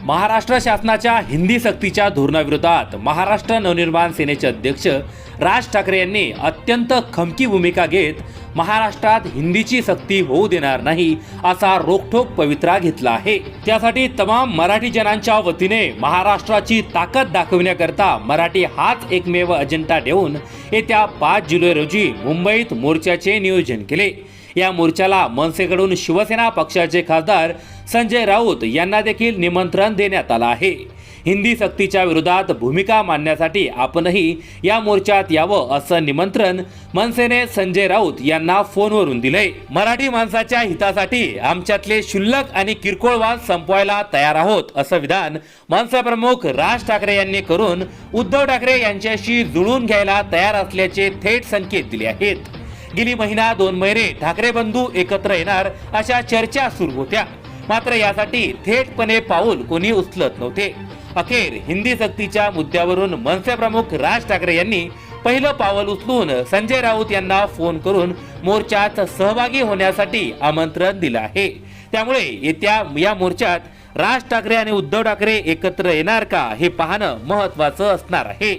महाराष्ट्र शासनाच्या हिंदी सक्तीच्या धोरणाविरोधात महाराष्ट्र नवनिर्माण सेनेचे अध्यक्ष राज ठाकरे यांनी अत्यंत खमकी भूमिका घेत महाराष्ट्रात हिंदीची सक्ती होऊ देणार नाही असा रोखठोक पवित्रा घेतला आहे. त्यासाठी तमाम मराठी जनांच्या वतीने महाराष्ट्राची ताकद दाखविण्याकरता मराठी हाच एकमेव अजेंडा ठेवून येत्या पाच जुलै रोजी मुंबईत मोर्चाचे नियोजन केले. या मोर्चाला मनसेकडून शिवसेना पक्षाचे खासदार संजय राऊत यांना देखील निमंत्रण देण्यात आलं आहे. हिंदी सक्तीच्या विरोधात भूमिका मांडण्यासाठी आपणही या मोर्चात यावं असं निमंत्रण मनसेने संजय राऊत यांना फोनवरून दिलंय. मराठी माणसाच्या हितासाठी आमच्यातले क्षुल्लक आणि किरकोळ वाद संपवायला तयार आहोत असं विधान मनसेप्रमुख राज ठाकरे यांनी करून उद्धव ठाकरे यांच्याशी जुळून घ्यायला तयार असल्याचे थेट संकेत दिले आहेत. गेली महिना दोन महिने ठाकरे बंधू एकत्र येणार अशा चर्चा सुरू होत्या. मात्र यासाठी थेटपणे पाऊल कोणी उचलत नव्हते. अखेर हिंदी सक्तीच्या मुद्द्यावरून मनसे प्रमुख राज ठाकरे यांनी पहिलं पाऊल उचलून संजय राऊत यांना फोन करून मोर्चात सहभागी होण्यासाठी आमंत्रण दिलं आहे. त्यामुळे येत्या या मोर्चात राज ठाकरे आणि उद्धव ठाकरे एकत्र येणार का हे पाहणं महत्वाचं असणार आहे.